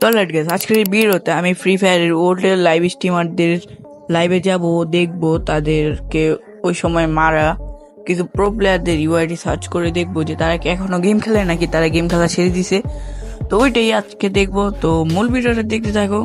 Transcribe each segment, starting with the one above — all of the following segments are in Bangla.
তো লেট গেছে আজকের এই ভিডিওতে আমি ফ্রি ফায়ারের ওল্ডের লাইভ স্ট্রিমারদের লাইভে যাব, দেখব, তাদেরকে ওই সময় মারা কিছু প্রো প্লেয়ারদের ইউআইডি সার্চ করে দেখব যে তারা কি এখনও গেম খেলে নাকি তারা গেম খেলা ছেড়ে দিছে। তো ওইটাই আজকে দেখব। তো মূল ভিডিওটা দেখতে থাকো।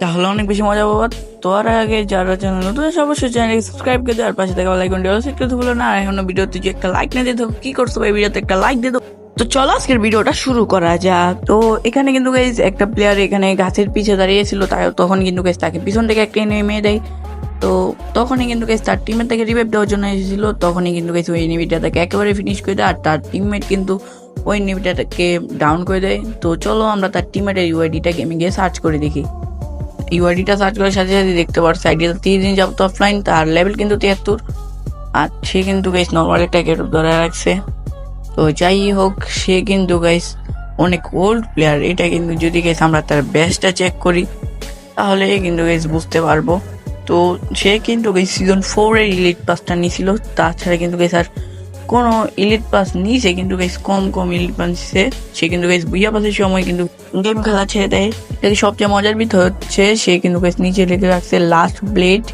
তাহলে অনেক বেশি মজা পাবো। তো আর আগে যারা চ্যানেল নতুন আছে, অবশ্যই চ্যানেল সাবস্ক্রাইব করে দেওয়ার পাশে থাকা লাইক ঘণ্টা সেট করতে ভুলো না। আর এখনও ভিডিওতে যে একটা লাইক না দিয়ে কি করছ ভাই? ভিডিওতে একটা লাইক দিয়ে তো চলো আজকের ভিডিওটা শুরু করা যাক। তো এখানে কিন্তু গাইজ একটা প্লেয়ার এখানে গাছের পিছে দাঁড়িয়েছিল, তাই তখন কিন্তু গাইজ তাকে পিছন থেকে একটা এনিমি দেয়। তো তখনই কিন্তু গাইজ তার টিমের থেকে রিভাইভ দেওয়ার জন্য এসেছিল, তখনই কিন্তু গাইজ ওই এনিমিটা তাকে একেবারে ফিনিশ করে দেয় আর তার টিমমেট কিন্তু ওই এনিমিটাকে ডাউন করে দেয়। তো চলো আমরা তার টিমমেটের ইউআইডিটা গেমে গিয়ে সার্চ করে দেখি। ইউআইডিটা সার্চ করার সাথে সাথে দেখতে পারছি আইডিটা তিরিশ দিন যাবত অফলাইন তার লেভেল কিন্তু তিয়াত্তর। আর সে কিন্তু গাইস নর্মাল একটা গেট ধরে রাখছে। তো যাই হোক, সে কিন্তু গাইস অনেক ওল্ড প্লেয়ার এটা কিন্তু যদি গাইস আমরা তার ব্যাচটা চেক করি, তাহলে কিন্তু গাইস বুঝতে পারব। তো সে কিন্তু গাইস সিজন ফোরের ইলিট পাসটা নিয়েছিল তাছাড়া কিন্তু গাইস আর কোনো ইলিট পাস নিয়েছে কিন্তু গাইস কম কম ইলিট পাস নিছে। সে কিন্তু গাইস বুইয়া পাসের সময় কিন্তু গেম খেলা ছেড়ে দেয়। এর সবচেয়ে মজার বিধ হচ্ছে, সে কিন্তু গাইস নিচে লিখে রাখছে লাস্ট ব্লেড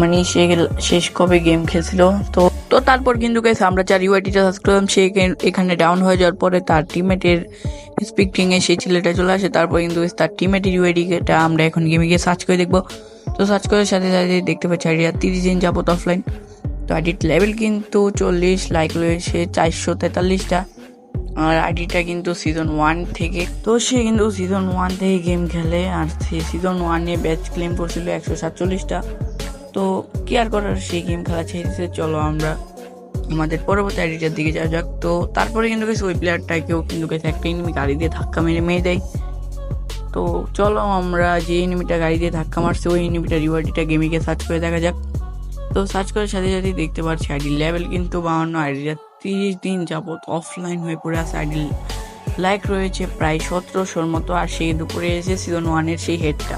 মানে সে শেষ কবে গেম খেলছিল। তো তারপর কিন্তু গাইস আমরা যার ইউআইটিটা করলাম, সে এখানে- ডাউন হয়ে যাওয়ার পরে তার টিমমেটের স্পিকিং এ সেই ছেলেটা চলে আসে। তারপর কিন্তু তার টিমমেটের ইউআইডিটা আমরা এখন গেমে গিয়ে সার্চ করে দেখব। তো সার্চ করার সাথে সাথে দেখতে পাচ্ছি আইডিয়া তিরিশ দিন যাবত অফলাইন তো আইডির লেভেল কিন্তু চল্লিশ লাইক রয়েছে চারশো তেতাল্লিশটা। আর আইডিটা কিন্তু সিজন ওয়ান থেকে তো সে কিন্তু সিজন ওয়ান থেকে গেম খেলে। আর সে সিজন ওয়ানে ব্যাচ ক্লেম করছিল একশো সাতচল্লিশটা। তো কি আর করার, সেই গেম খেলা ছেড়ে দিছে চলো আমরা আমাদের পরবর্তী আইডিটার দিকে যাওয়া যাক। তো তারপরে কিন্তু গেছে ওই প্লেয়ারটাকেও কিন্তু গেছে একটা এনিমি গাড়ি দিয়ে ধাক্কা মেরে মেরে দেয়। তো চলো আমরা যে এনিমিটা গাড়ি দিয়ে ধাক্কা মারছে, ওই এনিমিটার ইউআইডিটা গেমে গিয়ে সার্চ করে দেখা যাক। তো সার্চ করার সাথে সাথেই দেখতে পাচ্ছি আইডি লেভেল কিন্তু বাউন্ন আইডিটা তিরিশ দিন যাবত অফলাইন হয়ে পড়ে আছে। আইডি লাইক রয়েছে প্রায় সতেরোশোর মতো, আর সেই দুপুরে এসে সিজন ওয়ানের সেই হেডটা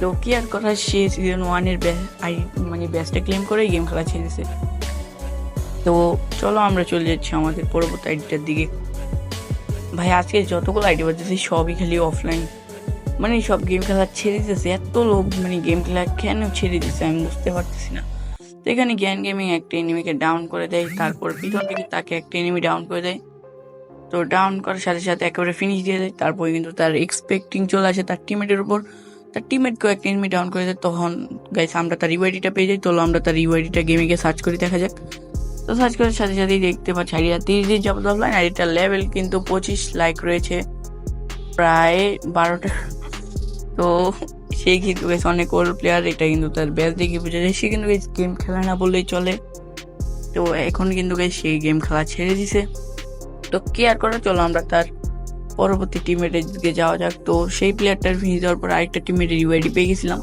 তো কি আর কথা সে সিজন ওয়ানের মানে ব্যাচটা ক্লেম করে গেম খেলা ছেড়েছে। তো চলো আমরা চলে যাচ্ছি আমাদের পরবর্তী আইডিটার দিকে। ভাই, আজকে যতগুলো আইডি বাজতেছে সবই খালি অফলাইন মানে সব গেম খেলা ছেড়ে দিতেছে এত লোক মানে গেম খেলা কেন ছেড়ে দিতেছে আমি বুঝতে পারতেছি না। তো এখানে জ্ঞান গেমিং একটা এনিমিকে ডাউন করে দেয়, তারপর পিছন থেকে তাকে একটা এনিমি ডাউন করে দেয়। তো ডাউন করার সাথে সাথে একেবারে ফিনিশ দিয়ে দেয়, তারপরে কিন্তু তার এক্সপেক্টিং চলে আসে তার টিমেটের উপর। তার টিমমেটকেও একটা এনিমি ডাউন করে দেয় তখন গাইস আমরা তার ইউআইডিটা পেয়ে যাই তো আমরা তার ইউআইডিটা গেমে গিয়ে সার্চ করে দেখা যাক তো সার্চ করার সাথে সাথেই দেখতে পাচ্ছি আইডিয়া তিরিশ দিন যাবত অফলাইন আর এটার লেভেল কিন্তু পঁচিশ লাইক রয়েছে প্রায় বারোটা তো সে কিন্তু বেশ অনেক ওল্ড প্লেয়ার এটা কিন্তু তার ব্যাচ দেখে বোঝা যায় সে কিন্তু গেম খেলা না বললেই চলে তো এখন কিন্তু সেই গেম খেলা ছেড়ে দিছে তো কি আর করা চলো আমরা তার পরবর্তী টিমেটের দিকে যাওয়া যাক। তো সেই প্লেয়ারটার ফিনিশ দেওয়ার পর আরেকটা টিমেটের ইউআইডি পেয়ে গেছিলাম।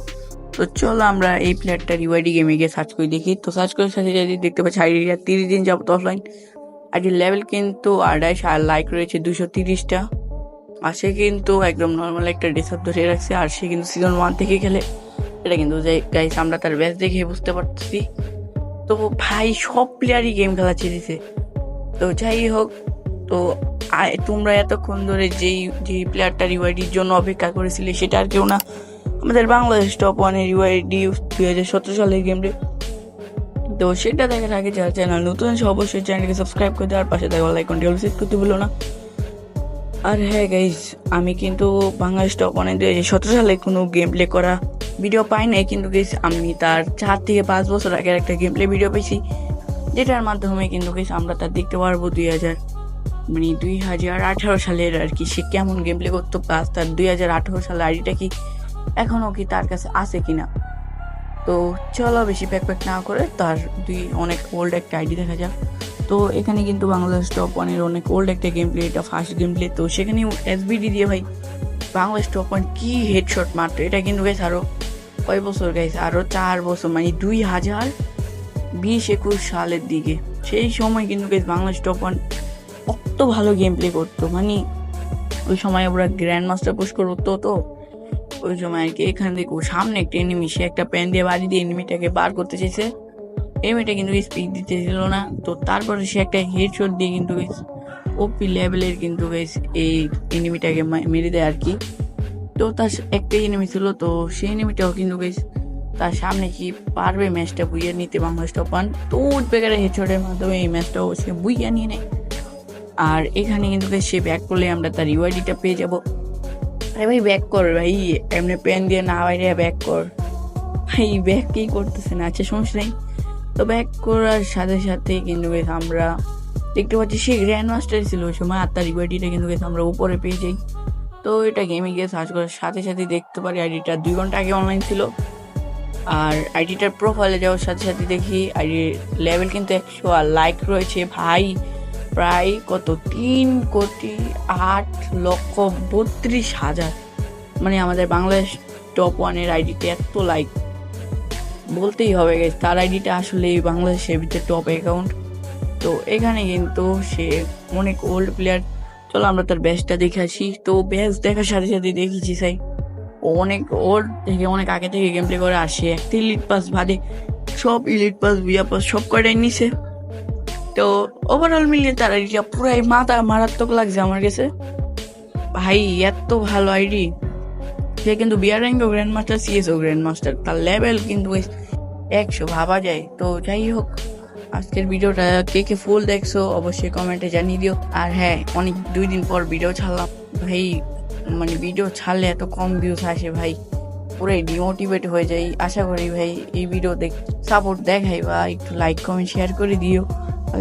তো চলো আমরা এই প্লেয়ারটার ইউআইডি গেমে গিয়ে সার্চ করে, দেখি। তো সার্চ করে সাথে সাথে দেখতে পাচ্ছি আইডিটা তিরিশ দিন যাবত অফলাইন আইডির লেভেল কিন্তু আড়াইশ, আর লাইক রয়েছে দুশো তিরিশটা। আর সে কিন্তু একদম নর্মাল একটা ডিসাপ ধরে রাখছে। আর সে কিন্তু সিজন ওয়ান থেকে খেলে। এটা কিন্তু যাই গাইস আমরা তার ব্যাচ দেখে বুঝতে পারতেছি তো ভাই, সব প্লেয়ারই গেম খেলা ছেড়েছে। তো যাই হোক, তো তোমরা এতক্ষণ ধরে যেই যেই প্লেয়ারটা ইউআইডির জন্য অপেক্ষা করেছিলে, সেটা আর কেউ না। আমাদের বাংলাদেশ টপ ওয়ানের ইউআইডি দুই হাজার সতেরো সালের গেমটি তো সেটা দেখার আগে যারা চ্যানেল নতুন আছে, অবশ্যই চ্যানেলকে সাবস্ক্রাইব করে দেওয়ার পাশে থাকা লাইকনটি সেট করতে ভুলো না। আর হ্যাঁ গাইজ আমি কিন্তু বাংলাদেশ টপ ওয়ানে দুই হাজার সতেরো সালে কোনো গেম প্লে করা ভিডিও পাই নাই, কিন্তু গেস আমি তার চার থেকে পাঁচ বছর আগের একটা গেম প্লে ভিডিও পেয়েছি, যেটার মাধ্যমে কিন্তু গেস আমরা তার দেখতে পারব দুই হাজার মানে দুই হাজার আঠারো সালের আর কি সে কেমন গেম প্লে করতো প্লাস তার দুই হাজার আঠারো সালের আইডিটা কি এখনও কি তার কাছে আছে কি না তো চলো বেশি প্যাক প্যাক না করে তার দুই অনেক ওল্ড একটা আইডি দেখা যাক। তো এখানে কিন্তু বাংলাদেশ টপ ওয়ানের অনেক ওল্ড একটা গেম প্লে এটা ফার্স্ট গেম প্লে তো সেখানে এসবিডি দিয়ে ভাই বাংলাদেশ টপ ওয়ান কি হেডশট মারতো? এটা কিন্তু গেছে আরও কয় বছর গেছে আরও চার বছর মানে দুই হাজার বিশ একুশ সালের দিকে। সেই সময় কিন্তু গেছে বাংলাদেশ টপ ওয়ান কত ভালো গেম প্লে করতো মানে ওই সময় ওরা গ্র্যান্ড মাস্টার পুশ করতো তো। ওই সময় আর কি, এখান থেকে সামনে একটা এনিমি সে একটা প্যান দিয়ে বাড়ি দিয়ে এনিমিটাকে বার করতে চাইছে এনিমিটা কিন্তু স্পিড দিতে ছিল না। তো তারপরে সে একটা হেডশট দিয়ে কিন্তু ওপি লেভেলের কিন্তু guys এই এনিমিটাকে মেরে দেয় আর কি। তো তার একটাই এনিমি ছিল, তো সেই এনিমিটাও কিন্তু বেশ তার সামনে কি পারবে ম্যাচটা বুইয়া নিতে বাংলাদেশ টপান তো বেকারে হেডশটের মাধ্যমে? এই ম্যাচটাও সে বুইয়া নিয়ে নেয়। আর এখানে কিন্তু সে ব্যাক করলে আমরা তার ইউআইডিটা পেয়ে যাব। আরে ভাই ব্যাক কর ভাই, এমনি পেন দিয়ে না বাইরে ব্যাক কর। ভাই ব্যাক কি করতেছে না আচ্ছা সমস্যা নেই। তো ব্যাক করার সাথে সাথে কিন্তু guys আমরা দেখতে পাচ্ছি সে গ্র্যান্ড মাস্টার ছিল ওই সময়, আর তার ইউআইডিটা কিন্তু guys আমরা উপরে পেয়ে যাই। তো এটা গেমে গিয়ে সার্চ করার সাথে সাথে দেখতে পারি আইডিটা দুই ঘণ্টা আগে অনলাইন ছিল। আর আইডিটার প্রোফাইলে যাওয়ার সাথে সাথে দেখি আইডি লেভেল কিন্তু একশো, আর লাইক রয়েছে ভাই। প্রায় কত? তিন কোটি আট লক্ষ বত্রিশ হাজার। মানে আমাদের বাংলাদেশ টপ ওয়ানের আইডিতে এত লাইক বলতেই হবে guys, তার আইডিটা আসলে এই বাংলাদেশের ভিতরে টপ অ্যাকাউন্ট তো এখানে কিন্তু সে অনেক ওল্ড প্লেয়ার চলো আমরা তার ব্যাচটা দেখে আসি। তো ব্যাচ দেখার সাথে সাথে দেখেছি সাই অনেক ওর থেকে অনেক আগে থেকে গেম প্লে করে আসে একটা ইলিট পাস বাদে সব ইলিট পাস বিয়া পাস সব কটাই নিছে? তো ওভারঅল মিলিয়ে তার আইডিটা পুরাই মাথা মারাত্মক লাগছে আমার কাছে। ভাই, এত ভালো আইডি সে কিন্তু বিয়ার র্যাঙ্কও grand master CSO grand master তার লেভেল কিন্তু একশো ভাবা যায়। তো যাই হোক, আজকের ভিডিওটা কে কে ফুল দেখছ অবশ্যই কমেন্টে জানিয়ে দিও। আর হ্যাঁ অনেক দুই দিন পর ভিডিও ছাড়লাম। ভাই মানে ভিডিও ছাড়লে এত কম ভিউজ আসে ভাই। পুরাই ডিমোটিভেট হয়ে যাই। আশা করি ভাই, এই ভিডিও দেখ সাপোর্ট দেখাই বা একটু লাইক কমেন্ট শেয়ার করে দিও।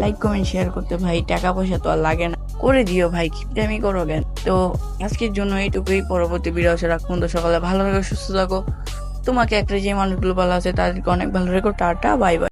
লাইক কমেন্ট শেয়ার করতে ভাই, টাকা পয়সা তো আর লাগে না। করে দিও ভাই খিপটামি করো কেন? তো আজকের জন্য এইটুকুই, পরবর্তী ভিডিও রাখুন তো সকালে ভালো থাকো, সুস্থ থাকো। তোমাকে একটা যে মানুষগুলো ভালো আছে, তাদেরকে অনেক ভালো রেখো। Tata bye bye